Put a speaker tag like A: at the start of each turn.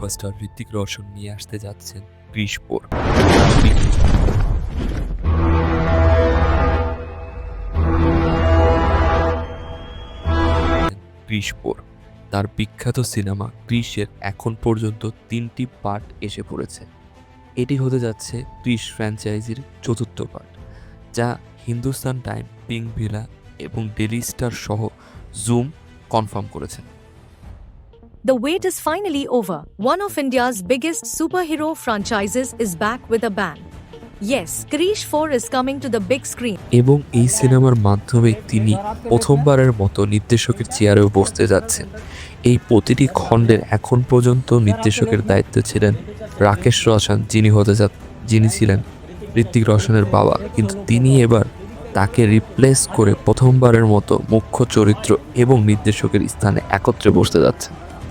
A: Superstar Hrithik Roshan নিয়ে আসতে যাচ্ছেন ক্রিশ ফোর তার বিখ্যাত সিনেমা ক্রিশের এখন পর্যন্ত তিনটি পার্ট এসে পড়েছে। এটি হতে যাচ্ছে ক্রিশ ফ্র্যাঞ্চাইজির চতুর্থ পার্ট, যা হিন্দুস্তান টাইম, পিঙ্ক ভিলা এবং ডেলি স্টার সহ জুম কনফার্ম করেছেন।
B: The wait is finally over. One of India's biggest superhero franchises is back with a bang. Yes, Krish 4 is coming to the big screen.
A: এবং এই সিনেমার মাধ্যমে তিনি প্রথমবারের মতো নির্দেশকের চেয়ারেও বসতে যাচ্ছেন এই প্রতিটি খণ্ডের এখন পর্যন্ত নির্দেশকের দায়িত্বে ছিলেন রাকেশ রোশন যিনি হতে যা যিনি ছিলেন ঋত্বিক রোশনের বাবা কিন্তু তিনি এবার তাকে রিপ্লেস করে প্রথমবারের মতো মুখ্য চরিত্র এবং নির্দেশকের স্থানে একত্রে বসতে যাচ্ছেন